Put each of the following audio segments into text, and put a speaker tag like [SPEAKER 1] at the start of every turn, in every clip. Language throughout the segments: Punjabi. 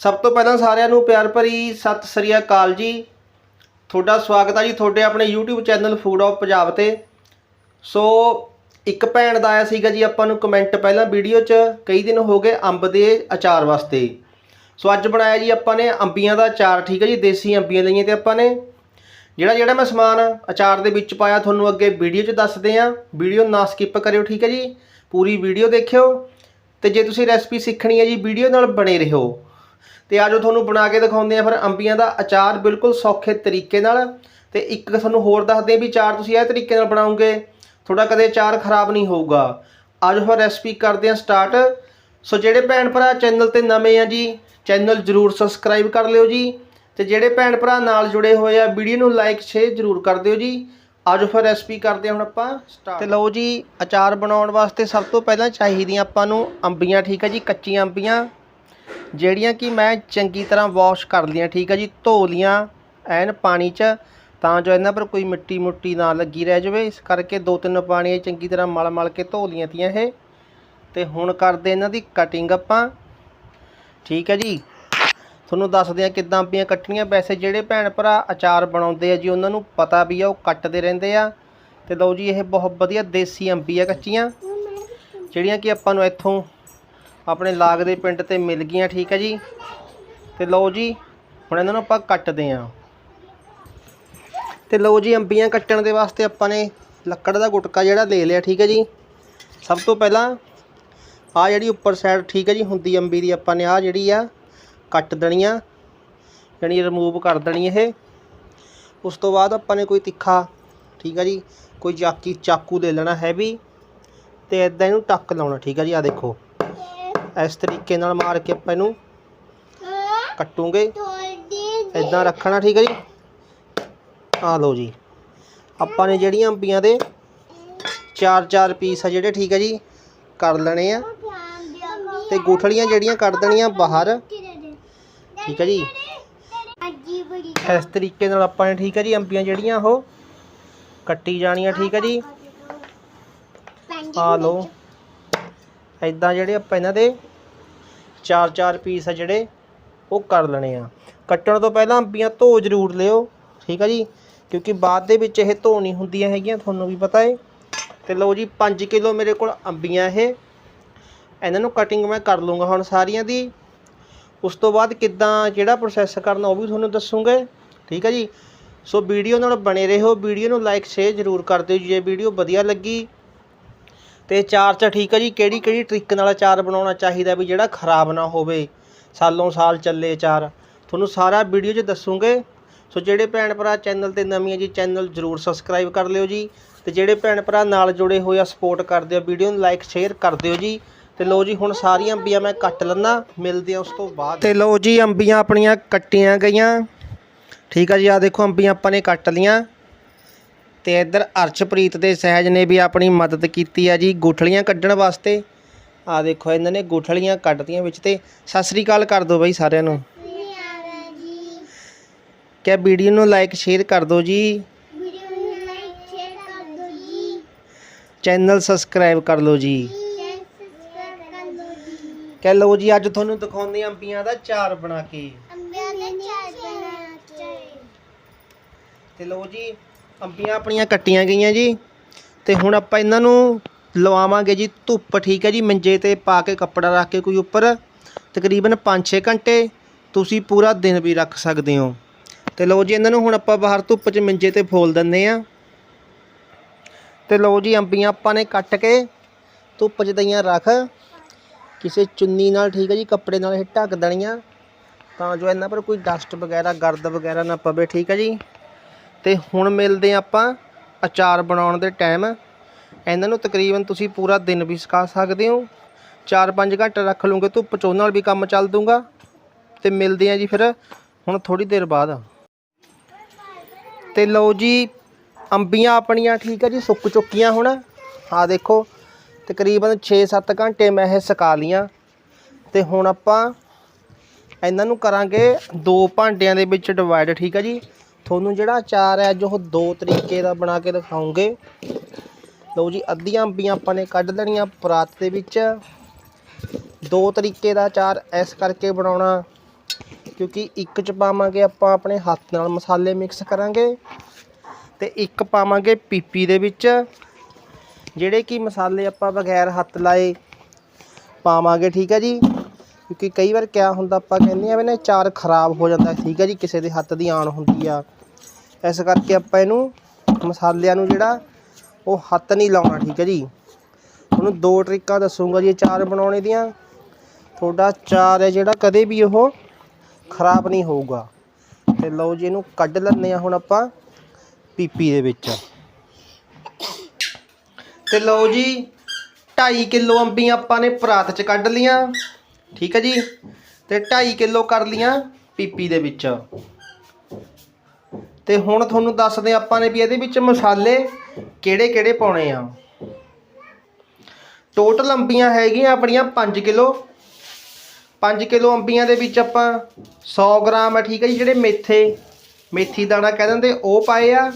[SPEAKER 1] ਸਭ ਤੋਂ ਪਹਿਲਾਂ ਸਾਰਿਆਂ ਨੂੰ ਪਿਆਰ ਭਰੀ ਸਤਿ ਸ੍ਰੀ ਅਕਾਲ ਜੀ। ਤੁਹਾਡਾ ਸਵਾਗਤ ਹੈ ਜੀ ਤੁਹਾਡੇ ਆਪਣੇ YouTube channel food of Punjab ਤੇ। ਸੋ, ਇੱਕ ਭੈਣ ਦਾ ਆਇਆ ਸੀਗਾ ਜੀ ਆਪਾਂ ਨੂੰ ਕਮੈਂਟ ਪਹਿਲਾਂ ਵੀਡੀਓ 'ਚ, ਕਈ ਦਿਨ ਹੋ ਗਏ ਅੰਬ ਦੇ ਅਚਾਰ ਵਾਸਤੇ। ਸੋ, ਅੱਜ ਬਣਾਇਆ ਜੀ ਆਪਾਂ ਨੇ ਅੰਬੀਆਂ ਦਾ ਅਚਾਰ, ਠੀਕ ਹੈ ਜੀ, ਦੇਸੀ ਅੰਬੀਆਂ ਲਈਆਂ ਤੇ ਆਪਾਂ ਨੇ। ਜਿਹੜਾ ਜਿਹੜਾ ਮੈਂ ਸਮਾਨ ਅਚਾਰ ਦੇ ਵਿੱਚ ਪਾਇਆ ਤੁਹਾਨੂੰ ਅੱਗੇ ਵੀਡੀਓ 'ਚ ਦੱਸਦੇ ਆ। ਵੀਡੀਓ ਨਾ ਸਕਿਪ ਕਰਿਓ, ਠੀਕ ਹੈ ਜੀ। ਪੂਰੀ ਵੀਡੀਓ ਦੇਖਿਓ। ਤੇ ਜੇ ਤੁਸੀਂ ਰੈਸਪੀ ਸਿੱਖਣੀ ਹੈ ਜੀ, ਵੀਡੀਓ ਨਾਲ ਬਣੇ ਰਹੋ। ਤੇ ਆਜੋ ਤੁਹਾਨੂੰ ਬਣਾ ਕੇ ਦਿਖਾਉਂਦੇ ਆ ਫਿਰ ਅੰਬੀਆਂ ਦਾ ਅਚਾਰ ਬਿਲਕੁਲ ਸੌਖੇ ਤਰੀਕੇ ਨਾਲ। ਤੇ ਇੱਕ ਤੁਹਾਨੂੰ ਹੋਰ ਦੱਸਦੇ ਆ ਵੀ ਚਾਰ ਤੁਸੀਂ ਇਹ ਤਰੀਕੇ ਨਾਲ ਬਣਾਉਂਗੇ ਤੁਹਾਡਾ ਕਦੇ ਅਚਾਰ ਖਰਾਬ ਨਹੀਂ ਹੋਊਗਾ। ਆਜੋ ਫਿਰ ਰੈਸਪੀ ਕਰਦੇ ਆ ਸਟਾਰਟ ਸੋ ਜਿਹੜੇ ਭੈਣ ਭਰਾ ਚੈਨਲ ਤੇ ਨਵੇਂ ਆ ਜੀ ਚੈਨਲ ਜਰੂਰ ਸਬਸਕ੍ਰਾਈਬ ਕਰ ਲਿਓ ਜੀ। ਤੇ ਜਿਹੜੇ ਭੈਣ ਭਰਾ ਨਾਲ ਜੁੜੇ ਹੋਏ ਆ, ਵੀਡੀਓ ਨੂੰ ਲਾਈਕ ਸ਼ੇਅਰ ਜਰੂਰ ਕਰ ਦਿਓ ਜੀ। ਆਜੋ ਫਿਰ ਰੈਸਪੀ ਕਰਦੇ ਹਾਂ ਹੁਣ ਆਪਾਂ ਸਟਾਰਟ ਤੇ ਲਓ ਜੀ, ਅਚਾਰ ਬਣਾਉਣ ਵਾਸਤੇ ਸਭ ਤੋਂ ਪਹਿਲਾਂ ਚਾਹੀਦੀਆਂ ਆਪਾਂ ਨੂੰ ਅੰਬੀਆਂ, ਠੀਕ ਹੈ ਜੀ, ਕੱਚੀਆਂ ਅੰਬੀਆਂ। ਜਿਹੜੀਆਂ ਕਿ ਮੈਂ ਚੰਗੀ ਤਰ੍ਹਾਂ ਵਾਸ਼ ਕਰ ਲਈਆਂ, ਠੀਕ ਹੈ ਜੀ, ਧੋ ਲੀਆਂ ਐਨ ਪਾਣੀ 'ਚ, ਤਾਂ ਜੋ ਇਹਨਾਂ ਪਰ ਕੋਈ ਮਿੱਟੀ ਮੁੱਟੀ ਨਾ ਲੱਗੀ ਰਹਿ ਜਾਵੇ। ਇਸ ਕਰਕੇ ਦੋ ਤਿੰਨ ਪਾਣੀ ਚੰਗੀ ਤਰ੍ਹਾਂ ਮਲ ਮਲ ਕੇ ਧੋ ਲੀਆਂ ਤੀਆਂ ਇਹ। ਤੇ ਹੁਣ ਕਰਦੇ ਇਹਨਾਂ ਦੀ ਕਟਿੰਗ ਆਪਾਂ। ਠੀਕ ਹੈ ਜੀ। ਤੁਹਾਨੂੰ ਦੱਸਦੇ ਆ ਕਿੱਦਾਂ ਅੰਬੀਆਂ ਕੱਟਣੀਆਂ। ਵੈਸੇ ਜਿਹੜੇ ਭੈਣ ਭਰਾ ਅਚਾਰ ਬਣਾਉਂਦੇ ਆ ਜੀ, ਉਹਨਾਂ ਨੂੰ ਪਤਾ ਵੀ ਆ, ਉਹ ਕੱਟਦੇ ਰਹਿੰਦੇ ਆ। ਤੇ ਲਓ ਜੀ, ਇਹ ਬਹੁਤ ਵਧੀਆ ਦੇਸੀ ਅੰਬੀ ਆ ਕੱਚੀਆਂ, ਜਿਹੜੀਆਂ ਕਿ ਆਪਾਂ ਨੂੰ ਇੱਥੋਂ ਆਪਣੇ ਲਾਗ ਦੇ ਪਿੰਡ ਤੇ ਮਿਲ ਗਈਆਂ, ਠੀਕ ਹੈ ਜੀ? ਤੇ ਲਓ ਜੀ, ਹੁਣ ਇਹਨਾਂ ਨੂੰ ਆਪਾਂ ਕੱਟਦੇ ਆਂ ਤੇ ਲਓ ਜੀ, ਅੰਬੀਆਂ ਕੱਟਣ ਦੇ ਵਾਸਤੇ ਆਪਾਂ ਨੇ ਲੱਕੜ ਦਾ ਗੁਟਕਾ ਜਿਹੜਾ ਲੈ ਲਿਆ, ਠੀਕ ਹੈ ਜੀ? ਸਭ ਤੋਂ ਪਹਿਲਾਂ ਆ ਜਿਹੜੀ ਉੱਪਰ ਸਾਈਡ ਠੀਕ ਹੈ ਜੀ, ਹੁੰਦੀ ਅੰਬੀ ਦੀ ਆਪਾਂ ਨੇ ਆ ਜਿਹੜੀ ਆ, ਕੱਟ ਦੇਣੀ ਆ। ਯਾਨੀ ਰਿਮੂਵ ਕਰ ਦੇਣੀ ਇਹ। ਉਸ ਤੋਂ ਬਾਅਦ ਆਪਾਂ ਨੇ ਕੋਈ ਤਿੱਖਾ, ਠੀਕ ਹੈ ਜੀ, ਕੋਈ ਜਾਕੀ ਚਾਕੂ ਲੈ ਲੈਣਾ ਹੈਵੀ ਤੇ ਇਦਾਂ ਇਹਨੂੰ ਟੱਕ ਲਾਉਣਾ, ਠੀਕ ਹੈ ਜੀ ਆ ਦੇਖੋ। ਇਸ ਤਰੀਕੇ ਨਾਲ ਮਾਰ ਕੇ ਆਪਾਂ ਇਹਨੂੰ ਕੱਟੂਗੇ। ਇਦਾਂ ਰੱਖਣਾ, ਠੀਕ ਹੈ ਜੀ? ਆ ਲਓ ਜੀ। ਆਪਾਂ ਨੇ ਜਿਹੜੀਆਂ ਅੰਬੀਆਂ ਦੇ ਚਾਰ ਚਾਰ ਪੀਸ ਆ ਜਿਹੜੇ, ਠੀਕ ਹੈ ਜੀ, ਕਰ ਲੈਣੇ ਆ। ਤੇ ਗੁਠਲੀਆਂ ਜਿਹੜੀਆਂ ਕੱਢ ਦੇਣੀਆਂ ਬਾਹਰ, ਠੀਕ ਹੈ ਜੀ। ਇਸ ਤਰੀਕੇ ਨਾਲ ਆਪਾਂ ਨੇ, ਠੀਕ ਹੈ ਜੀ, ਅੰਬੀਆਂ ਜਿਹੜੀਆਂ ਉਹ ਕੱਟੀ ਜਾਣੀਆਂ, ਠੀਕ ਹੈ ਜੀ। ਆ ਲਓ। ਇਦਾਂ ਜਿਹੜੇ ਆਪਾਂ ਇਹਨਾਂ ਦੇ ਚਾਰ ਚਾਰ ਪੀਸ ਆ ਜਿਹੜੇ ਉਹ ਕਰ ਲੈਣੇ ਆ। ਕੱਟਣ ਤੋਂ ਪਹਿਲਾਂ ਅੰਬੀਆਂ ਧੋ ਜ਼ਰੂਰ ਲਿਓ, ਠੀਕ ਆ ਜੀ? ਕਿਉਂਕਿ ਬਾਅਦ ਦੇ ਵਿੱਚ ਇਹ ਧੋ ਨਹੀਂ ਹੁੰਦੀਆਂ ਹੈਗੀਆਂ, ਤੁਹਾਨੂੰ ਵੀ ਪਤਾ ਹੈ ਤੇ ਲਓ ਜੀ 5 ਕਿਲੋ ਮੇਰੇ ਕੋਲ ਅੰਬੀਆਂ ਇਹ। ਇਹਨਾਂ ਨੂੰ ਕਟਿੰਗ ਮੈਂ ਕਰ ਲੂੰਗਾ ਹੁਣ ਸਾਰੀਆਂ ਦੀ। ਉਸ ਤੋਂ ਬਾਅਦ ਕਿੱਦਾਂ ਜਿਹੜਾ ਪ੍ਰੋਸੈਸ ਕਰਨਾ ਉਹ ਵੀ ਤੁਹਾਨੂੰ ਦੱਸੂਗੇ। ਠੀਕ ਹੈ ਜੀ? ਸੋ ਵੀਡੀਓ ਨਾਲ ਬਣੇ ਰਹੋ, ਵੀਡੀਓ ਨੂੰ ਲਾਈਕ ਸ਼ੇਅਰ ਜ਼ਰੂਰ ਕਰ ਦਿਓ ਜੇ ਵੀਡੀਓ ਵਧੀਆ ਲੱਗੀ ਤੇ ਚਾਰ ਚ ਠੀਕ ਹੈ ਜੀ, ਕਿਹੜੀ ਕਿਹੜੀ ਟ੍ਰਿਕ ਨਾਲ ਚਾਰ ਬਣਾਉਣਾ ਚਾਹੀਦਾ ਵੀ ਜਿਹੜਾ ਖਰਾਬ ਨਾ ਹੋਵੇ? ਸਾਲੋਂ ਸਾਲ ਚੱਲੇ ਚਾਰ ਤੁਹਾਨੂੰ ਸਾਰਾ ਵੀਡੀਓ 'ਚ ਦੱਸੂਗੇ। ਸੋ ਜਿਹੜੇ ਭੈਣ ਭਰਾ ਚੈਨਲ ਤੇ ਨਵੀਂ ਹੈ ਜੀ ਚੈਨਲ ਜ਼ਰੂਰ ਸਬਸਕ੍ਰਾਈਬ ਕਰ ਲਿਓ ਜੀ। ਤੇ ਜਿਹੜੇ ਭੈਣ ਭਰਾ ਨਾਲ ਜੁੜੇ ਹੋਏ ਆ ਸਪੋਰਟ ਕਰਦੇ ਆ ਵੀਡੀਓ ਨੂੰ ਲਾਈਕ ਸ਼ੇਅਰ ਕਰ ਦਿਓ ਜੀ। ਤੇ ਲੋ ਜੀ, ਹੁਣ ਸਾਰੀਆਂ ਅੰਬੀਆਂ ਮੈਂ ਕੱਟ ਲੈਣਾ ਮਿਲਦੇ ਆ ਉਸ ਤੋਂ ਬਾਅਦ। ਤੇ ਲੋ ਜੀ, ਅੰਬੀਆਂ ਆਪਣੀਆਂ ਕੱਟੀਆਂ ਗਈਆਂ। ਠੀਕ ਆ ਜੀ ਆ ਦੇਖੋ, ਅੰਬੀਆਂ ਆਪਾਂ ਨੇ ਕੱਟ ਲੀਆਂ। ਤੇ ਇੱਧਰ ਅਰਸ਼ਪ੍ਰੀਤ ਦੇ ਸਹਿਜ ਨੇ ਵੀ ਆਪਣੀ ਮਦਦ ਕੀਤੀ ਆ ਜੀ ਗੁਠਲੀਆਂ ਕੱਢਣ ਵਾਸਤੇ। ਆ ਦੇਖੋ ਇਹਨਾਂ ਨੇ ਗੁਠਲੀਆਂ ਕੱਢਤੀਆਂ ਵਿੱਚ ਤੇ ਸਤਿ ਸ੍ਰੀ ਅਕਾਲ ਕਰ ਦਿਓ ਬਾਈ ਸਾਰਿਆਂ ਨੂੰ। ਕਿਆ ਵੀਡੀਓ ਨੂੰ ਲਾਈਕ ਸ਼ੇਅਰ ਕਰ ਦਿਓ ਜੀ। ਚੈਨਲ ਸਬਸਕ੍ਰਾਈਬ ਕਰ ਲਓ ਜੀ। ਕਹਿ ਲਓ ਜੀ ਅੱਜ ਤੁਹਾਨੂੰ ਦਿਖਾਉਂਦੇ ਹਾਂ ਅੰਬੀਆਂ ਦਾ ਚਾਰ ਬਣਾ ਕੇ। ਤੇ ਲਓ ਜੀ ਅੰਬੀਆਂ ਆਪਣੀਆਂ ਕੱਟੀਆਂ ਗਈਆਂ ਜੀ। ਤੇ ਹੁਣ ਆਪਾਂ ਇਹਨਾਂ ਨੂੰ ਲਵਾਵਾਂਗੇ ਜੀ। ਧੁੱਪ ਠੀਕ ਹੈ ਜੀ, ਮੰਜੇ ਤੇ ਪਾ ਕੇ ਕੱਪੜਾ ਰੱਖ ਕੇ ਕੋਈ ਉੱਪਰ। ਤਕਰੀਬਨ 5-6 ਘੰਟੇ ਤੁਸੀਂ ਪੂਰਾ ਦਿਨ ਵੀ ਰੱਖ ਸਕਦੇ ਹੋ। ਤੇ ਲਓ ਜੀ, ਇਹਨਾਂ ਨੂੰ ਹੁਣ ਆਪਾਂ ਬਾਹਰ ਧੁੱਪ 'ਚ ਮੰਜੇ ਤੇ ਫੋਲ ਦਿੰਦੇ ਆ ਤੇ ਲਓ ਜੀ, ਅੰਬੀਆਂ ਆਪਾਂ ਨੇ ਕੱਟ ਕੇ ਧੁੱਪ 'ਚ ਦਈਆਂ ਰੱਖ। ਕਿਸੇ ਚੁੰਨੀ ਨਾਲ ਠੀਕ ਹੈ ਜੀ, ਕੱਪੜੇ ਨਾਲ ਇਹ ਢੱਕ ਦੇਣੀਆਂ। ਤਾਂ ਜੋ ਇਹਨਾਂ ਪਰ ਕੋਈ ਡਸਟ ਵਗੈਰਾ, ਗਰਦ ਵਗੈਰਾ ਨਾ ਪਵੇ, ਠੀਕ ਹੈ ਜੀ। ਤੇ ਹੁਣ ਮਿਲਦੇ ਹਾਂ ਆਪਾਂ ਅਚਾਰ ਬਣਾਉਣ ਦੇ ਟਾਈਮ ਇਹਨਾਂ ਨੂੰ ਤਕਰੀਬਨ ਤੁਸੀਂ ਪੂਰਾ ਦਿਨ ਵੀ ਸੁਕਾ ਸਕਦੇ ਹੋ। 4-5 ਘੰਟੇ ਰੱਖ ਲੂੰਗੇ, ਧੁੱਪ 'ਚ ਨਾਲ ਵੀ ਕੰਮ ਚੱਲ ਦੂੰਗਾ। ਤੇ ਮਿਲਦੇ ਆ ਜੀ ਫਿਰ ਹੁਣ ਥੋੜੀ ਦੇਰ ਬਾਅਦ। ਤੇ ਲਓ ਜੀ, ਅੰਬੀਆਂ ਆਪਣੀਆਂ ਠੀਕ ਹੈ ਜੀ, ਸੁੱਕ ਚੁੱਕੀਆਂ ਹੁਣ। ਆ ਦੇਖੋ, ਤਕਰੀਬਨ 6-7 ਘੰਟੇ ਮੈਂ ਇਹ ਸੁਕਾ ਲੀਆਂ ਤੇ ਹੁਣ ਆਪਾਂ ਇਹਨਾਂ ਨੂੰ ਕਰਾਂਗੇ ਦੋ ਭਾਂਡਿਆਂ ਦੇ ਵਿੱਚ ਡਿਵਾਈਡ ਠੀਕ ਹੈ ਜੀ। ਤੁਹਾਨੂੰ ਜਿਹੜਾ ਅਚਾਰ ਹੈ, ਅੱਜ ਉਹ ਦੋ ਤਰੀਕੇ ਦਾ ਬਣਾ ਕੇ ਦਿਖਾਉਂਗੇ। ਲਓ ਜੀ, ਅੱਧੀਆਂ ਅੰਬੀਆਂ ਆਪਾਂ ਨੇ ਕੱਢ ਲੈਣੀਆਂ ਪਰਾਤ ਦੇ ਵਿੱਚ। ਦੋ ਤਰੀਕੇ ਦਾ ਅਚਾਰ ਇਸ ਕਰਕੇ ਬਣਾਉਣਾ, ਕਿਉਂਕਿ ਇੱਕ ਚ ਪਾਵਾਂਗੇ ਆਪਾਂ ਆਪਣੇ ਹੱਥ ਨਾਲ ਮਸਾਲੇ ਮਿਕਸ ਕਰਾਂਗੇ ਤੇ ਇੱਕ ਪਾਵਾਂਗੇ ਪੀਪੀ ਦੇ ਵਿੱਚ, ਜਿਹੜੇ ਕਿ ਮਸਾਲੇ ਆਪਾਂ ਬਗੈਰ ਹੱਥ ਲਾਏ ਪਾਵਾਂਗੇ, ਠੀਕ ਹੈ ਜੀ? ਕਿਉਂਕਿ ਕਈ ਵਾਰ ਕਿਆ ਹੁੰਦਾ, ਆਪਾਂ ਕਹਿੰਦੇ ਆ ਵੀ ਨਾ ਚਾਰ ਖਰਾਬ ਹੋ ਜਾਂਦਾ, ਠੀਕ ਹੈ ਜੀ, ਕਿਸੇ ਦੇ ਹੱਥ ਦੀ ਆਣ ਹੁੰਦੀ ਆ। ਇਸ ਕਰਕੇ ਆਪਾਂ ਇਹਨੂੰ ਮਸਾਲਿਆਂ ਨੂੰ ਜਿਹੜਾ, ਉਹ ਹੱਥ ਨਹੀਂ ਲਾਉਣਾ, ਠੀਕ ਹੈ ਜੀ। ਤੁਹਾਨੂੰ ਦੋ ਟ੍ਰਿਕਾਂ ਦੱਸੂਗਾ ਜੀ ਚਾਰ ਬਣਾਉਣੇ ਦੀਆਂ। ਤੁਹਾਡਾ ਚਾਰ ਹੈ ਜਿਹੜਾ, ਕਦੇ ਵੀ ਉਹ ਖਰਾਬ ਨਹੀਂ ਹੋਊਗਾ। ਤੇ ਲਓ ਜੀ, ਇਹਨੂੰ ਕੱਢ ਲੈਂਦੇ ਆ ਹੁਣ ਆਪਾਂ ਪੀਪੀ ਦੇ ਵਿੱਚ। ਤੇ ਲਓ ਜੀ 2.5 ਕਿਲੋ ਅੰਬੀਆਂ ਆਪਾਂ ਨੇ ਪਰਾਤ ਚ ਕੱਢ ਲੀਆਂ ਠੀਕ ਹੈ ਜੀ? ਤੇ 2.5 ਕਿਲੋ ਕਰ ਲੀਆਂ ਪੀਪੀ ਦੇ ਵਿੱਚ। ਤੇ ਹੁਣ ਤੁਹਾਨੂੰ ਦੱਸਦੇ ਆਪਾਂ ਨੇ ਵੀ ਇਹਦੇ ਵਿੱਚ ਮਸਾਲੇ ਕਿਹੜੇ ਕਿਹੜੇ ਪਾਉਣੇ ਆ। ਟੋਟਲ ਅੰਬੀਆਂ ਹੈਗੀਆਂ ਆਪਣੀਆਂ 5 ਕਿਲੋ। 5 ਕਿਲੋ ਅੰਬੀਆਂ ਦੇ ਵਿੱਚ ਆਪਾਂ 100 ਗ੍ਰਾਮ ਆ, ਠੀਕ ਹੈ ਜੀ, ਜਿਹੜੇ ਮੇਥੇ, ਮੇਥੀ ਦਾਣਾ ਕਹਿ ਦਿੰਦੇ, ਉਹ ਪਾਏ ਆ।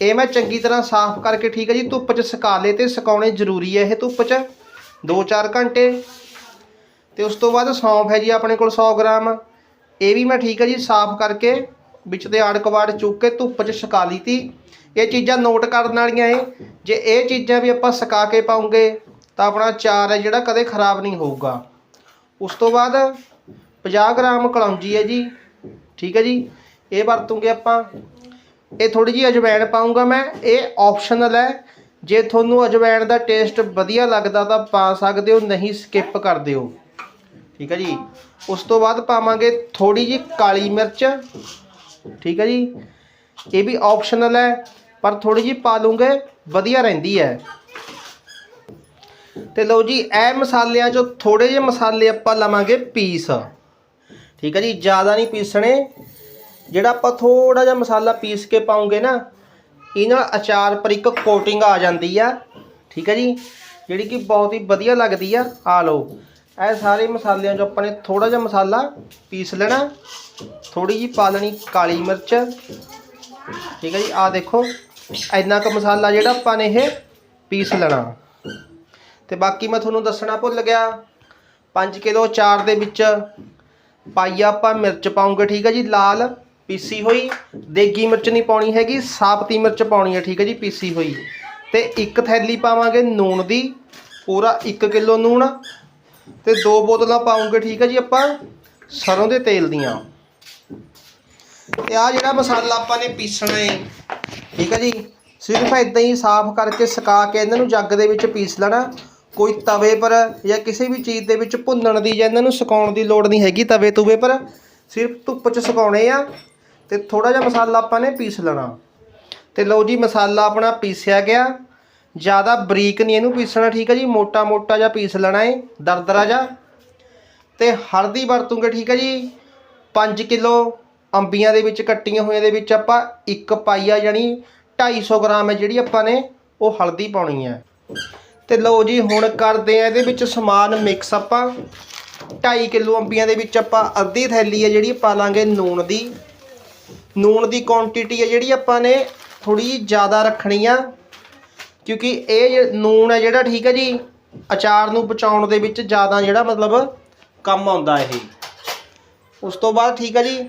[SPEAKER 1] ਇਹ ਮੈਂ ਚੰਗੀ ਤਰ੍ਹਾਂ ਸਾਫ਼ ਕਰਕੇ, ਠੀਕ ਹੈ ਜੀ, ਧੁੱਪ 'ਚ ਸੁਕਾ ਲਏ ਤੇ ਸੁਕਾਉਣੇ ਜ਼ਰੂਰੀ ਹੈ ਇਹ ਧੁੱਪ 'ਚ। 2-4 ਘੰਟੇ। ਤੇ ਉਸ ਤੋਂ ਬਾਅਦ ਸੌਂਫ ਹੈ ਜੀ ਆਪਣੇ ਕੋਲ 100 ਗ੍ਰਾਮ। ਇਹ ਵੀ ਮੈਂ ਠੀਕ ਹੈ ਜੀ, ਸਾਫ਼ ਕਰਕੇ ਵਿੱਚ ਦੇ ਆੜ ਕਵਾੜ ਚੁੱਕ ਕੇ ਧੁੱਪ 'ਚ ਸੁਕਾ ਲਈ ਇਹ ਚੀਜ਼ਾਂ ਨੋਟ ਕਰਨ ਵਾਲੀਆਂ ਏ। ਜੇ ਇਹ ਚੀਜ਼ਾਂ ਵੀ ਆਪਾਂ ਸੁਕਾ ਕੇ ਪਾਉਂਗੇ ਤਾਂ ਆਪਣਾ ਚਾਰ ਹੈ ਜਿਹੜਾ ਕਦੇ ਖਰਾਬ ਨਹੀਂ ਹੋਊਗਾ। ਉਸ ਤੋਂ ਬਾਅਦ 50 ਗ੍ਰਾਮ ਕਲੌਂਜੀ ਹੈ ਜੀ। ਠੀਕ ਹੈ ਜੀ, ਇਹ ਵਰਤੂਗੇ ਆਪਾਂ। ਇਹ ਥੋੜੀ ਜਿਹੀ ਅਜਵਾਇਣ ਪਾਉਂਗਾ ਮੈਂ। ਇਹ ਆਪਸ਼ਨਲ ਹੈ। ਜੇ ਤੁਹਾਨੂੰ ਅਜਵਾਇਣ ਦਾ ਟੇਸਟ ਵਧੀਆ ਲੱਗਦਾ ਤਾਂ ਪਾ ਸਕਦੇ ਹੋ, ਨਹੀਂ ਸਕਿਪ ਕਰ ਦਿਓ। ਠੀਕ ਹੈ ਜੀ। ਉਸ ਤੋਂ ਬਾਅਦ ਪਾਵਾਂਗੇ ਥੋੜੀ ਜਿਹੀ ਕਾਲੀ ਮਿਰਚ। ਠੀਕ ਹੈ ਜੀ। ਇਹ ਵੀ ਆਪਸ਼ਨਲ ਹੈ, ਪਰ ਥੋੜੀ ਜਿਹੀ ਪਾ ਲੂੰਗੇ, ਵਧੀਆ ਰਹਿੰਦੀ ਹੈ। ਤੇ ਲਓ ਜੀ, ਇਹ ਮਸਾਲਿਆਂ ਚੋਂ ਥੋੜੇ ਜਿਹੇ ਮਸਾਲੇ ਆਪਾਂ ਲਵਾਂਗੇ ਪੀਸ। ਠੀਕ ਹੈ ਜੀ, ਜ਼ਿਆਦਾ ਨਹੀਂ ਪੀਸਣੇ। ਜਿਹੜਾ ਆਪਾਂ ਥੋੜਾ ਜਿਹਾ ਮਸਾਲਾ ਪੀਸ ਕੇ ਪਾਉਂਗੇ ਨਾ ਇਹ ਨਾਲ ਅਚਾਰ ਪਰ ਇੱਕ ਕੋਟਿੰਗ ਆ ਜਾਂਦੀ ਆ। ਠੀਕ ਹੈ ਜੀ। ਜਿਹੜੀ ਕਿ ਬਹੁਤ ਹੀ ਵਧੀਆ ਲੱਗਦੀ ਆ। ਆ ਲਓ। ਇਹ ਸਾਰੇ ਮਸਾਲਿਆਂ 'ਚੋਂ ਆਪਾਂ ਨੇ ਥੋੜਾ ਜਿਹਾ ਮਸਾਲਾ ਪੀਸ ਲੈਣਾ। ਥੋੜੀ ਜੀ ਪਾ ਲੈਣੀ ਕਾਲੀ ਮਿਰਚ। ਠੀਕ ਹੈ ਜੀ ਆ ਦੇਖੋ, ਇੰਨਾ ਕੁ ਮਸਾਲਾ ਜਿਹੜਾ ਆਪਾਂ ਨੇ ਇਹ ਪੀਸ ਲੈਣਾ। ਤੇ ਬਾਕੀ ਮੈਂ ਤੁਹਾਨੂੰ ਦੱਸਣਾ ਭੁੱਲ ਗਿਆ। 5 ਕਿਲੋ ਚਾਰ ਦੇ ਵਿੱਚ ਪਾਈਆ ਆਪਾਂ ਮਿਰਚ ਪਾਉਂਗੇ, ਠੀਕ ਹੈ ਜੀ, ਲਾਲ ਪੀਸੀ ਹੋਈ। ਦੇਗੀ ਮਿਰਚ ਨਹੀਂ ਪਾਉਣੀ ਹੈਗੀ, ਸਾਬਤੀ ਮਿਰਚ ਪਾਉਣੀ ਹੈ, ਠੀਕ ਹੈ ਜੀ, ਪੀਸੀ ਹੋਈ। ਤੇ ਇੱਕ ਥੈਲੀ ਪਾਵਾਂਗੇ ਨੂਣ ਦੀ, ਪੂਰਾ 1 ਕਿਲੋ ਨੂਣ। ਤੇ ਦੋ ਬੋਤਲਾਂ ਪਾਉਂਗੇ, ਠੀਕ ਹੈ ਜੀ ਆਪਾਂ? ਸਰੋਂ ਦੇ ਤੇਲ ਦੀਆਂ। ਤੇ ਆ ਜਿਹੜਾ ਮਸਾਲਾ ਆਪਾਂ ਨੇ ਪੀਸਣਾ ਹੈ ਠੀਕ ਹੈ ਜੀ? ਸਿਰਫ ਇਦਾਂ ਹੀ ਸਾਫ਼ ਕਰਕੇ ਸੁਕਾ ਕੇ ਇਹਨਾਂ ਨੂੰ ਜੱਗ ਦੇ ਵਿੱਚ ਪੀਸ ਲੈਣਾ। ਕੋਈ ਤਵੇ ਪਰ ਜਾਂ ਕਿਸੇ ਵੀ ਚੀਜ਼ ਦੇ ਵਿੱਚ ਭੁੰਨਣ ਦੀ ਜਾਂ ਇਹਨਾਂ ਨੂੰ ਸੁਕਾਉਣ ਦੀ ਲੋੜ ਨਹੀਂ ਹੈਗੀ ਤਵੇ ਤੂਵੇ ਪਰ। ਸਿਰਫ ਧੁੱਪ 'ਚ ਸੁਕਾਉਣੇ ਆ ਤੇ ਥੋੜਾ ਜਿਹਾ ਮਸਾਲਾ ਆਪਾਂ ਨੇ ਪੀਸ ਲੈਣਾ। ਤੇ ਲਓ ਜੀ, ਮਸਾਲਾ ਆਪਣਾ ਪੀਸਿਆ ਗਿਆ। ਜ਼ਿਆਦਾ ਬਰੀਕ ਨਹੀਂ, ਇਹਨੂੰ ਪੀਸਣਾ ਠੀਕ ਹੈ ਜੀ, ਮੋਟਾ ਮੋਟਾ ਜਿਹਾ ਪੀਸ ਲੈਣਾ ਹੈ ਦਰਦਰਾ ਜਿਹਾ। ਤੇ ਹਲਦੀ ਵਰਤੂਗੇ ਠੀਕ ਹੈ ਜੀ 5 ਕਿਲੋ ਅੰਬੀਆਂ ਦੇ ਵਿੱਚ ਕੱਟੀਆਂ ਹੋਈਆਂ ਦੇ ਵਿੱਚ ਆਪਾਂ ਇੱਕ ਪਾਈਆ ਯਾਨੀ 250 ਗ੍ਰਾਮ ਹੈ ਜਿਹੜੀ ਆਪਾਂ ਨੇ, ਉਹ ਹਲਦੀ ਪਾਉਣੀ ਹੈ। ਤੇ ਲਓ ਜੀ, ਹੁਣ ਕਰਦੇ ਆ ਇਹਦੇ ਵਿੱਚ ਸਮਾਨ ਮਿਕਸ ਆਪਾਂ। 2.5 ਕਿਲੋ ਅੰਬੀਆਂ ਦੇ ਵਿੱਚ ਆਪਾਂ ਅੱਧੀ ਥੈਲੀ ਹੈ ਜਿਹੜੀ ਪਾ ਲਾਂਗੇ ਨੂਣ ਦੀ। ਨੂਣ ਦੀ ਕੁਆਂਟੀਟੀ ਹੈ ਜਿਹੜੀ ਆਪਾਂ ਨੇ ਥੋੜੀ ਜ਼ਿਆਦਾ ਰੱਖਣੀ ਆ। ਕਿਉਂਕਿ ਇਹ ਨੂਣ ਹੈ ਜਿਹੜਾ, ਠੀਕ ਹੈ ਜੀ? ਅਚਾਰ ਨੂੰ ਬਚਾਉਣ ਦੇ ਵਿੱਚ ਜ਼ਿਆਦਾ ਜਿਹੜਾ ਮਤਲਬ ਕੰਮ ਆਉਂਦਾ ਇਹ। ਉਸ ਤੋਂ ਬਾਅਦ ਠੀਕ ਹੈ ਜੀ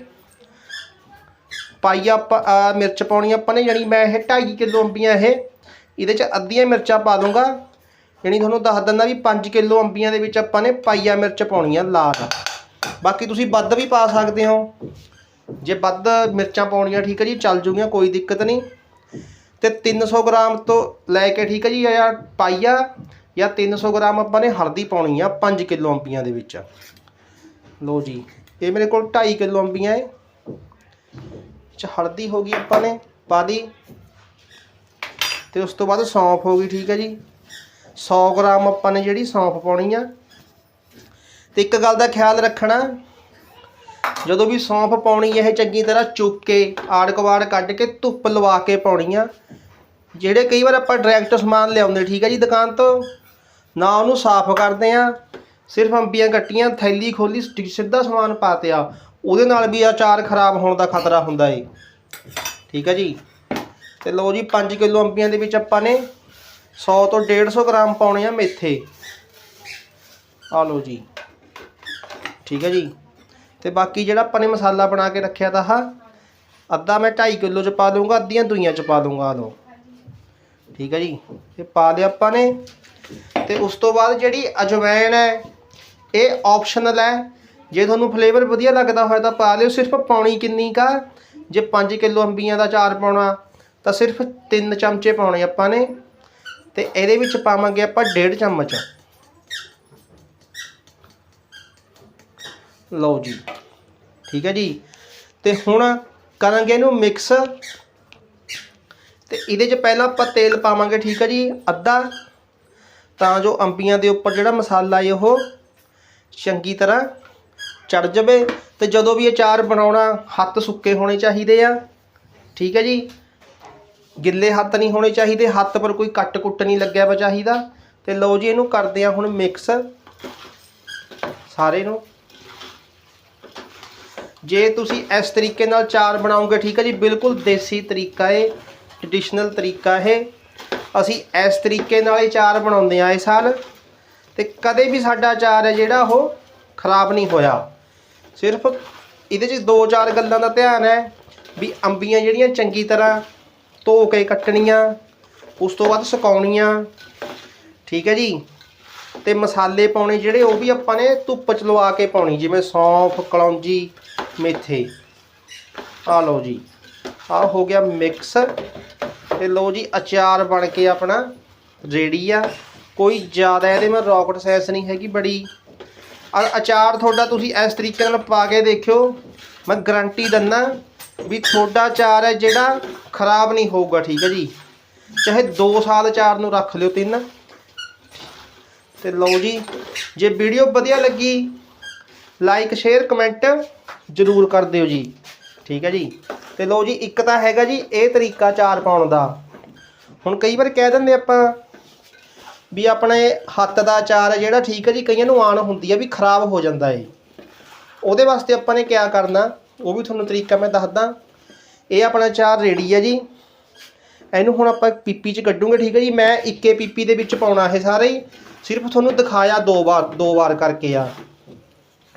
[SPEAKER 1] ਪਾਈਆ ਆਪਾਂ ਮਿਰਚ ਪਾਉਣੀ ਆਪਾਂ ਨੇ, ਯਾਨੀ ਮੈਂ ਇਹ 2.5 ਕਿਲੋ ਅੰਬੀਆਂ ਇਹ, ਇਹਦੇ ਚ ਅੱਧੀਆਂ ਮਿਰਚਾਂ ਪਾ ਦੂੰਗਾ। ਯਾਨੀ ਤੁਹਾਨੂੰ ਦੱਸ ਦਿੰਦਾ ਵੀ 5 ਕਿਲੋ ਅੰਬੀਆਂ ਦੇ ਵਿੱਚ ਆਪਾਂ ਨੇ ਪਾਈਆ ਮਿਰਚ ਪਾਉਣੀ ਆ ਲਾਲ। ਬਾਕੀ ਤੁਸੀਂ ਵੱਧ ਵੀ ਪਾ ਸਕਦੇ ਹੋ। ਜੇ ਵੱਧ ਮਿਰਚਾਂ ਪਾਉਣੀਆਂ, ਠੀਕ ਹੈ ਜੀ, ਚੱਲ ਜੂਗੀਆਂ, ਕੋਈ ਦਿੱਕਤ ਨਹੀਂ। ਤੇ 300 ਗ੍ਰਾਮ ਤੋਂ ਲੈ ਕੇ ਠੀਕ ਹੈ ਜੀ ਜਾਂ ਪਾਈਆ ਜਾਂ 300 ਗ੍ਰਾਮ ਆਪਾਂ ਨੇ ਹਲਦੀ ਪਾਉਣੀ ਆ 5 ਕਿਲੋ ਅੰਬੀਆਂ ਦੇ ਵਿੱਚ। ਲਓ ਜੀ, ਇਹ ਮੇਰੇ ਕੋਲ 2.5 ਕਿਲੋ ਅੰਬੀਆਂ ਹੈ ਚ ਹਲਦੀ ਹੋ ਗਈ ਆਪਾਂ ਨੇ, ਪਾ ਲਈ। ਤੇ ਉਸ ਤੋਂ ਬਾਅਦ ਸੌਂਫ ਹੋ ਗਈ, ਠੀਕ ਹੈ ਜੀ। 100 ਗ੍ਰਾਮ ਆਪਾਂ ਨੇ ਜਿਹੜੀ ਸੌਂਫ ਪਾਉਣੀ ਆ। ਤੇ ਇੱਕ ਗੱਲ ਦਾ ਖਿਆਲ ਰੱਖਣਾ, ਜਦੋਂ ਵੀ ਸੌਂਫ ਪਾਉਣੀ ਇਹ ਚੰਗੀ ਤਰ੍ਹਾਂ ਚੁੱਕ ਕੇ ਆੜ ਕਵਾੜ ਕੱਢ ਕੇ ਧੁੱਪ ਲਵਾ ਕੇ ਪਾਉਣੀ ਆ ਜਿਹੜੇ ਕਈ ਵਾਰ ਆਪਾਂ ਡਾਇਰੈਕਟ ਸਮਾਨ ਲਿਆਉਂਦੇ, ਠੀਕ ਹੈ ਜੀ, ਦੁਕਾਨ ਤੋਂ। ਨਾ ਉਹਨੂੰ ਸਾਫ਼ ਕਰਦੇ ਆ, ਸਿਰਫ ਅੰਬੀਆਂ ਕੱਟੀਆਂ, ਥੈਲੀ ਖੋਲੀ ਸਿੱਧਾ ਸਮਾਨ ਪਾਤਿਆ ਉਹਦੇ ਨਾਲ ਵੀ ਅਚਾਰ ਖਰਾਬ ਹੋਣ ਦਾ ਖਤਰਾ ਹੁੰਦਾ ਏ। ਠੀਕ ਹੈ ਜੀ? ਤੇ ਲਓ ਜੀ 5 ਕਿਲੋ ਅੰਬੀਆਂ ਦੇ ਵਿੱਚ ਆਪਾਂ ਨੇ 100 ਤੋਂ 150 ਗ੍ਰਾਮ ਪਾਉਣੇ ਆ ਮੇਥੇ। ਆ ਲਓ ਜੀ। ਠੀਕ ਹੈ ਜੀ? ਤੇ ਬਾਕੀ ਜਿਹੜਾ ਆਪਾਂ ਨੇ ਮਸਾਲਾ ਬਣਾ ਕੇ ਰੱਖਿਆ ਤਾਂ ਹਾ ਅੱਧਾ ਮੈਂ 2.5 ਕਿਲੋ ਚ ਪਾ ਦੂੰਗਾ ਅੱਧੀਆਂ ਦੂਈਆਂ ਚ ਪਾ ਦੂੰਗਾ ਆ ਲਓ। ਠੀਕ ਹੈ ਜੀ ਇਹ ਪਾ ਲਿਆ ਆਪਾਂ ਨੇ। ਤੇ ਉਸ ਤੋਂ ਬਾਅਦ ਜਿਹੜੀ ਅਜਵਾਇਣ ਹੈ, ਇਹ ਆਪਸ਼ਨਲ ਹੈ। ਜੇ ਤੁਹਾਨੂੰ ਫਲੇਵਰ ਵਧੀਆ ਲੱਗਦਾ ਹੋਇਆ ਤਾਂ ਪਾ ਲਿਓ, ਸਿਰਫ ਪਾਉਣੀ ਕਿੰਨੀ ਕਾ ਜੇ 5 ਕਿਲੋ ਅੰਬੀਆਂ ਦਾ ਚਾਰ ਪਾਉਣਾ, ਤਾਂ ਸਿਰਫ 3 ਚਮਚੇ ਪਾਉਣੇ ਆਪਾਂ ਨੇ। ਤੇ ਇਹਦੇ ਵਿੱਚ ਪਾਵਾਂਗੇ ਆਪਾਂ 1.5 ਚਮਚ। ਲਓ ਜੀ, ਠੀਕ ਹੈ ਜੀ। ਤੇ ਹੁਣ ਕਰਾਂਗੇ ਇਹਨੂੰ ਮਿਕਸ ਤੇ ਇਹਦੇ 'ਚ ਪਹਿਲਾਂ ਆਪਾਂ ਤੇਲ ਪਾਵਾਂਗੇ, ਠੀਕ ਹੈ ਜੀ, ਅੱਧਾ। ਤਾਂ ਜੋ ਅੰਬੀਆਂ ਦੇ ਉੱਪਰ ਜਿਹੜਾ ਮਸਾਲਾ ਹੈ ਉਹ ਚੰਗੀ ਤਰ੍ਹਾਂ ਚੜ ਜਾਵੇ। ਤੇ ਜਦੋਂ ਵੀ ਅਚਾਰ ਬਣਾਉਣਾ, ਹੱਥ ਸੁੱਕੇ ਹੋਣੇ ਚਾਹੀਦੇ ਆ, ਠੀਕ ਹੈ ਜੀ। ਗਿੱਲੇ ਹੱਥ ਨਹੀਂ ਹੋਣੇ ਚਾਹੀਦੇ, ਹੱਥ ਪਰ ਕੋਈ ਕੱਟ ਕੁੱਟ ਨਹੀਂ ਲੱਗਿਆ ਵਾ ਚਾਹੀਦਾ। ਤੇ ਲਓ ਜੀ, ਇਹਨੂੰ ਕਰਦੇ ਆ ਹੁਣ ਮਿਕਸ ਸਾਰੇ ਨੂੰ। ਜੇ ਤੁਸੀਂ ਇਸ ਤਰੀਕੇ ਨਾਲ ਚਾਰ ਬਣਾਓਗੇ, ਠੀਕ ਹੈ ਜੀ, ਬਿਲਕੁਲ ਦੇਸੀ ਤਰੀਕਾ ਹੈ ਟ੍ਰੈਡੀਸ਼ਨਲ ਤਰੀਕਾ ਹੈ ਅਸੀਂ ਇਸ ਤਰੀਕੇ ਨਾਲ ਇਹ ਚਾਰ ਬਣਾਉਂਦੇ ਆ ਇਹ ਸਾਲ। ਤੇ ਕਦੇ ਵੀ ਸਾਡਾ ਚਾਰ ਹੈ ਜਿਹੜਾ ਉਹ ਖਰਾਬ ਨਹੀਂ ਹੋਇਆ। ਸਿਰਫ ਇਹਦੇ 'ਚ ਦੋ ਚਾਰ ਗੱਲਾਂ ਦਾ ਧਿਆਨ ਹੈ ਵੀ ਅੰਬੀਆਂ ਜਿਹੜੀਆਂ ਚੰਗੀ ਤਰ੍ਹਾਂ ਧੋ ਕੇ ਕੱਟਣੀਆਂ, ਉਸ ਤੋਂ ਬਾਅਦ ਸੁਕਾਉਣੀਆਂ। ਠੀਕ ਹੈ ਜੀ? ਤੇ ਮਸਾਲੇ ਪਾਉਣੇ ਜਿਹੜੇ ਉਹ ਵੀ ਆਪਾਂ ਨੇ ਧੁੱਪ ਚ ਲਵਾ ਕੇ ਪਾਉਣੀ, ਜਿਵੇਂ ਸੌਂਫ, ਕਲੌਂਜੀ, ਮੇਥੇ। ਆ ਲਓ ਜੀ। ਆ ਹੋ ਗਿਆ ਮਿਕਸ ਤੇ ਲਓ ਜੀ, ਅਚਾਰ ਬਣ ਕੇ ਆਪਣਾ ਰੈਡੀ ਆ। ਕੋਈ ਜ਼ਿਆਦਾ ਇਹਦੇ ਮੈਂ ਰੌਕਟ ਸਾਇੰਸ ਨਹੀਂ ਹੈਗੀ ਬੜੀ। ਅਚਾਰ ਤੁਹਾਡਾ ਤੁਸੀਂ ਇਸ ਤਰੀਕੇ ਨਾਲ ਪਾ ਕੇ ਦੇਖਿਓ। ਮੈਂ ਗਰੰਟੀ ਦਿੰਦਾ ਵੀ ਤੁਹਾਡਾ ਅਚਾਰ ਹੈ ਜਿਹੜਾ ਖਰਾਬ ਨਹੀਂ ਹੋਊਗਾ, ਠੀਕ ਹੈ ਜੀ। ਚਾਹੇ 2 ਸਾਲ ਅਚਾਰ ਨੂੰ ਰੱਖ ਲਿਓ ਤਿੰਨ। ਤੇ ਲਓ ਜੀ, ਜੇ ਵੀਡੀਓ ਵਧੀਆ ਲੱਗੀ ਲਾਈਕ ਸ਼ੇਅਰ ਕਮੈਂਟ ਜ਼ਰੂਰ ਕਰ ਦਿਓ ਜੀ। ਠੀਕ ਹੈ ਜੀ। ਤੇ ਲਓ ਜੀ, ਇੱਕ ਤਾਂ ਹੈਗਾ ਜੀ ਇਹ ਤਰੀਕਾ ਚਾਰ ਪਾਉਣ ਦਾ। ਹੁਣ ਕਈ ਵਾਰ ਕਹਿ ਦਿੰਦੇ ਆਪਾਂ ਵੀ ਆਪਣੇ ਹੱਥ ਦਾ ਚਾਰ ਜਿਹੜਾ ਠੀਕ ਹੈ ਜੀ, ਕਈਆਂ ਨੂੰ ਆਣ ਹੁੰਦੀ ਆ ਵੀ ਖਰਾਬ ਹੋ ਜਾਂਦਾ ਏ। ਉਹਦੇ ਵਾਸਤੇ ਆਪਾਂ ਨੇ ਕਿਆ ਕਰਨਾ, ਉਹ ਵੀ ਤੁਹਾਨੂੰ ਤਰੀਕਾ ਮੈਂ ਦੱਸਦਾ। ਇਹ ਆਪਣਾ ਚਾਰ ਰੈਡੀ ਹੈ ਜੀ। ਇਹਨੂੰ ਹੁਣ ਆਪਾਂ ਪੀਪੀ 'ਚ ਕੱਢੂਗੇ, ਠੀਕ ਹੈ ਜੀ। ਮੈਂ ਇੱਕੇ ਪੀਪੀ ਦੇ ਵਿੱਚ ਪਾਉਣਾ ਇਹ ਸਾਰੇ ਹੀ। ਸਿਰਫ ਤੁਹਾਨੂੰ ਦਿਖਾਇਆ ਦੋ ਵਾਰ ਦੋ ਵਾਰ ਕਰਕੇ ਆ।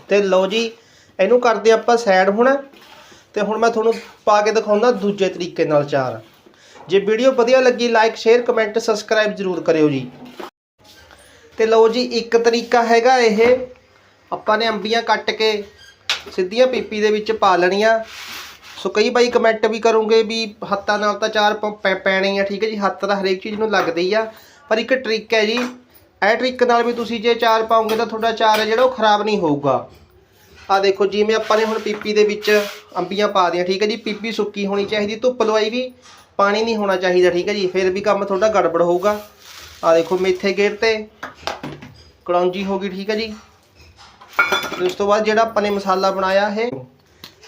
[SPEAKER 1] ਤੇ ਲਓ ਜੀ, ਇਹਨੂੰ ਕਰਦੇ ਆਪਾਂ ਸਾਈਡ ਹੁਣ। ਤੇ ਹੁਣ ਮੈਂ ਤੁਹਾਨੂੰ ਪਾ ਕੇ ਦਿਖਾਉਂਦਾ ਦੂਜੇ ਤਰੀਕੇ ਨਾਲ ਚਾਰ। ਜੇ ਵੀਡੀਓ ਵਧੀਆ ਲੱਗੀ ਲਾਈਕ ਸ਼ੇਅਰ ਕਮੈਂਟ ਸਬਸਕ੍ਰਾਈਬ ਜ਼ਰੂਰ ਕਰਿਓ ਜੀ। ਤੇ ਲਓ ਜੀ, ਇੱਕ ਤਰੀਕਾ ਹੈਗਾ ਇਹ। ਆਪਾਂ ਨੇ ਅੰਬੀਆਂ ਕੱਟ ਕੇ ਸਿੱਧੀਆਂ ਪੀਪੀ ਦੇ ਵਿੱਚ ਪਾ ਲੈਣੀਆਂ। ਸੋ ਕਈ ਬਾਈ ਕਮੈਂਟ ਵੀ ਕਰੋਗੇ ਵੀ ਹੱਥਾਂ ਨਾਲ ਤਾਂ ਚਾਰ ਪ- ਪੈ- ਪੈਣੇ ਆ, ਠੀਕ ਹੈ ਜੀ? ਹੱਥ ਤਾਂ ਹਰੇਕ ਚੀਜ਼ ਨੂੰ ਲੱਗਦੀ ਆ। ਪਰ ਇੱਕ ਟ੍ਰਿਕ ਹੈ ਜੀ। ਇਹ ਟ੍ਰਿਕ ਨਾਲ ਵੀ ਤੁਸੀਂ ਜੇ ਚਾਰ ਪਾਓਗੇ ਤਾਂ ਤੁਹਾਡਾ ਚਾਰ ਹੈ ਜਿਹੜਾ ਉਹ ਖਰਾਬ ਨਹੀਂ ਹੋਊਗਾ। ਆ ਦੇਖੋ, ਜਿਵੇਂ ਆਪਾਂ ਨੇ ਹੁਣ ਪੀਪੀ ਦੇ ਵਿੱਚ ਅੰਬੀਆਂ ਪਾ ਦੀਆਂ ਠੀਕ ਹੈ ਜੀ, ਪੀਪੀ ਸੁੱਕੀ ਹੋਣੀ ਚਾਹੀਦੀ, ਧੁੱਪ ਲਵਾਈ ਵੀ ਪਾਣੀ ਨਹੀਂ ਹੋਣਾ ਚਾਹੀਦਾ, ਠੀਕ ਹੈ ਜੀ, ਫਿਰ ਵੀ ਕੰਮ ਤੁਹਾਡਾ ਗੜਬੜ ਹੋਊਗਾ। ਆ ਦੇਖੋ, ਮੇਥੇ ਗੇਟ ਤੇ ਕਲੌਂਜੀ ਹੋ ਗਈ, ਠੀਕ ਹੈ ਜੀ। ਉਸ ਤੋਂ ਬਾਅਦ ਜਿਹੜਾ ਆਪਾਂ ਨੇ ਮਸਾਲਾ ਬਣਾਇਆ ਇਹ,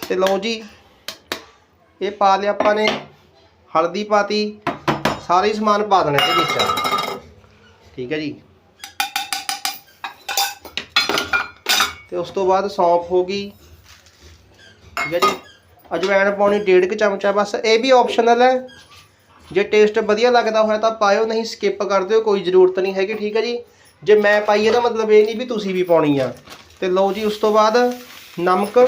[SPEAKER 1] ਤੇ ਲਓ ਜੀ, ਇਹ ਪਾ ਲਿਆ ਆਪਾਂ ਨੇ, ਹਲਦੀ ਪਾਤੀ, ਸਾਰੇ ਸਮਾਨ ਪਾ ਦੇਣਾ ਇਹਦੇ ਵਿੱਚ। ਠੀਕ ਹੈ ਜੀ। ਤੇ ਉਸ ਤੋਂ ਬਾਅਦ ਸੌਂਫ ਹੋ ਗਈ। ਠੀਕ ਹੈ ਜੀ ਅਜਵਾਇਣ ਪਾਉਣੀ ਡੇਢ ਕੁ ਚਮਚਾ, ਬਸ ਇਹ ਵੀ ਆਪਸ਼ਨਲ ਹੈ। ਜੇ ਟੇਸਟ ਵਧੀਆ ਲੱਗਦਾ ਹੋਇਆ ਤਾਂ ਪਾਇਓ, ਨਹੀਂ ਸਕਿਪ ਕਰ ਦਿਓ ਕੋਈ ਜ਼ਰੂਰਤ ਨਹੀਂ ਹੈਗੀ, ਠੀਕ ਹੈ ਜੀ? ਜੇ ਮੈਂ ਪਾਈ ਇਹਦਾ ਮਤਲਬ ਇਹ ਨਹੀਂ ਵੀ ਤੁਸੀਂ ਵੀ ਪਾਉਣੀ ਆ। ਤੇ ਲਓ ਜੀ, ਉਸ ਤੋਂ ਬਾਅਦ ਨਮਕ।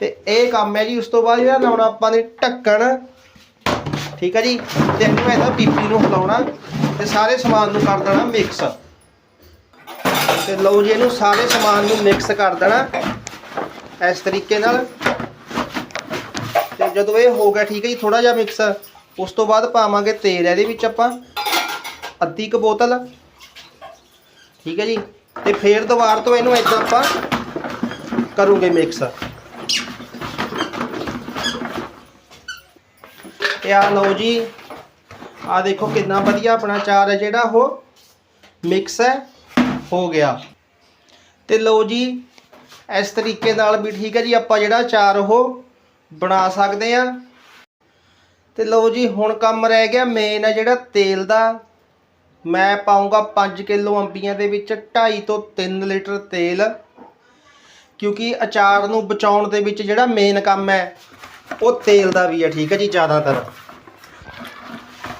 [SPEAKER 1] ਤੇ ਇਹ ਕੰਮ ਹੈ ਜੀ, ਉਸ ਤੋਂ ਬਾਅਦ ਜਿਹੜਾ ਲਾਉਣਾ ਆਪਾਂ ਨੇ ਢੱਕਣ। ਠੀਕ ਹੈ ਜੀ? ਤੇ ਇਹਨੂੰ ਇਹਦਾ ਪੀਪੀ ਨੂੰ ਹਿਲਾਉਣਾ। ਤੇ ਸਾਰੇ ਸਮਾਨ ਨੂੰ ਕਰ ਦੇਣਾ ਮਿਕਸ ਤੇ ਲਓ ਜੀ, ਇਹਨੂੰ ਸਾਰੇ ਸਮਾਨ ਨੂੰ ਮਿਕਸ ਕਰ ਦੇਣਾ ਇਸ ਤਰੀਕੇ ਨਾਲ। ਤੇ ਜਦੋਂ ਇਹ ਹੋ ਗਿਆ ਠੀਕ ਹੈ ਜੀ ਥੋੜਾ ਜਿਹਾ ਮਿਕਸ ਉਸ ਤੋਂ ਬਾਅਦ ਪਾਵਾਂਗੇ ਤੇਲ, ਇਹਦੇ ਵਿੱਚ ਆਪਾਂ ਅੱਧੀ ਕੁ ਬੋਤਲ। ਠੀਕ ਹੈ ਜੀ, ਤੇ ਫੇਰ ਦੁਬਾਰ ਤੋਂ ਇਹਨੂੰ ਇਦਾਂ ਆਪਾਂ ਕਰੂਗੇ ਮਿਕਸ ਤੇ ਆ ਲਓ ਜੀ ਆ ਦੇਖੋ ਕਿੰਨਾ ਵਧੀਆ ਆਪਣਾ ਚਾਰ ਹੈ ਜਿਹੜਾ ਉਹ ਮਿਕਸ ਹੈ। ਹੋ ਗਿਆ। ਤੇ ਲਓ ਜੀ, ਇਸ ਤਰੀਕੇ ਨਾਲ ਵੀ ਠੀਕ ਹੈ ਜੀ, ਆਪਾਂ ਜਿਹੜਾ ਚਾਰ ਉਹ ਬਣਾ ਸਕਦੇ ਆ ਤੇ ਲਓ ਜੀ, ਹੁਣ ਕੰਮ ਰਹਿ ਗਿਆ ਮੇਨ ਹੈ ਜਿਹੜਾ ਤੇਲ ਦਾ। ਮੈਂ ਪਾਉਂਗਾ 5 ਕਿਲੋ ਅੰਬੀਆਂ ਦੇ ਵਿੱਚ 2.5 ਤੋਂ 3 ਲੀਟਰ ਤੇਲ, ਕਿਉਂਕਿ ਅਚਾਰ ਨੂੰ ਬਚਾਉਣ ਦੇ ਵਿੱਚ ਜਿਹੜਾ ਮੇਨ ਕੰਮ ਹੈ, ਉਹ ਤੇਲ ਦਾ ਵੀ ਹੈ, ਠੀਕ ਹੈ ਜੀ, ਜ਼ਿਆਦਾਤਰ।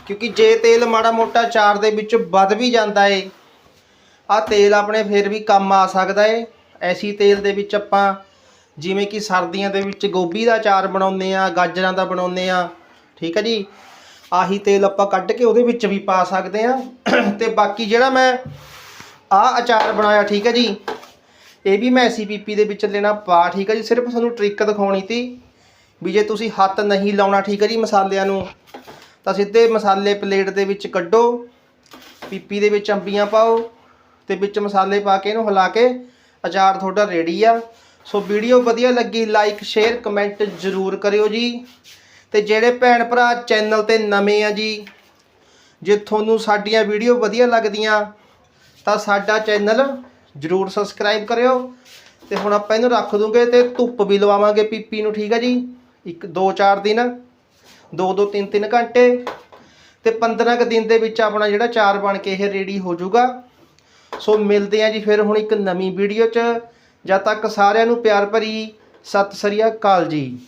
[SPEAKER 1] ਕਿਉਂਕਿ ਜੇ ਤੇਲ ਮਾੜਾ ਮੋਟਾ ਅਚਾਰ ਦੇ ਵਿੱਚ ਵੱਧ ਵੀ ਜਾਂਦਾ ਏ ਆ ਤੇਲ ਆਪਣੇ ਫਿਰ ਵੀ ਕੰਮ ਆ ਸਕਦਾ ਏ। ਐਸੀ ਤੇਲ ਦੇ ਵਿੱਚ ਆਪਾਂ ਜਿਵੇਂ ਕਿ ਸਰਦੀਆਂ ਦੇ ਵਿੱਚ ਗੋਭੀ ਦਾ ਅਚਾਰ ਬਣਾਉਂਦੇ ਆ, ਗਾਜਰਾਂ ਦਾ ਬਣਾਉਂਦੇ ਆ, ਠੀਕ ਹੈ ਜੀ? ਆਹੀ ਤੇਲ ਆਪਾਂ ਕੱਢ ਕੇ ਉਹਦੇ ਵਿੱਚ ਵੀ ਪਾ ਸਕਦੇ ਆ। ਤੇ ਬਾਕੀ ਜਿਹੜਾ ਮੈਂ ਆ ਅਚਾਰ ਬਣਾਇਆ, ਠੀਕ ਹੈ ਜੀ? ਇਹ ਵੀ ਮੈਂ ਐਸਸੀਪੀਪੀ ਦੇ ਵਿੱਚ ਲੈਣਾ ਪਾ, ਠੀਕ ਹੈ ਜੀ? ਸਿਰਫ ਤੁਹਾਨੂੰ ਟ੍ਰਿਕ ਦਿਖਾਉਣੀ ਤੀ ਵੀ ਜੇ ਤੁਸੀਂ ਹੱਥ ਨਹੀਂ ਲਾਉਣਾ, ਠੀਕ ਹੈ ਜੀ, ਮਸਾਲਿਆਂ ਨੂੰ, ਤਾਂ ਸਿੱਧੇ ਮਸਾਲੇ ਪਲੇਟ ਦੇ ਵਿੱਚ ਕੱਢੋ। ਪੀਪੀ ਦੇ ਵਿੱਚ ਅੰਬੀਆਂ ਪਾਓ। ਤੇ ਵਿੱਚ ਮਸਾਲੇ ਪਾ ਕੇ ਇਹਨੂੰ ਹਿਲਾ ਕੇ ਅਚਾਰ ਤੁਹਾਡਾ ਰੈਡੀ ਆ। ਸੋ ਵੀਡੀਓ ਵਧੀਆ ਲੱਗੀ ਲਾਈਕ ਸ਼ੇਅਰ ਕਮੈਂਟ ਜ਼ਰੂਰ ਕਰਿਓ ਜੀ। ਤੇ ਜਿਹੜੇ ਭੈਣ ਭਰਾ ਚੈਨਲ ਤੇ ਨਵੇਂ ਆ ਜੀ, ਜੇ ਤੁਹਾਨੂੰ ਸਾਡੀਆਂ ਵੀਡੀਓ ਵਧੀਆ ਲੱਗਦੀਆਂ, ਤਾਂ ਸਾਡਾ ਚੈਨਲ ਜਰੂਰ ਸਬਸਕ੍ਰਾਈਬ ਕਰਿਓ। ਤੇ ਹੁਣ ਆਪਾਂ ਇਹਨੂੰ ਰੱਖ ਦੂੰਗੇ ਤੇ ਧੁੱਪ ਵੀ ਲਵਾਵਾਂਗੇ ਪੀਪੀ ਨੂੰ, ਠੀਕ ਆ ਜੀ? ਇੱਕ 2-4 ਦਿਨ 2-2 3-3 ਘੰਟੇ। ਤੇ 15 ਕੁ ਦਿਨ ਦੇ ਵਿੱਚ ਆਪਣਾ ਜਿਹੜਾ ਚਾਰ ਬਣ ਕੇ ਇਹ ਰੈਡੀ ਹੋ ਜਾਊਗਾ। ਸੋ ਮਿਲਦੇ ਆ ਜੀ ਫਿਰ ਹੁਣ ਇੱਕ ਨਵੀਂ ਵੀਡੀਓ 'ਚ। ਜਦ ਤੱਕ ਸਾਰਿਆਂ ਨੂੰ ਪਿਆਰ ਭਰੀ ਸਤਿ ਸ੍ਰੀ ਅਕਾਲ ਜੀ।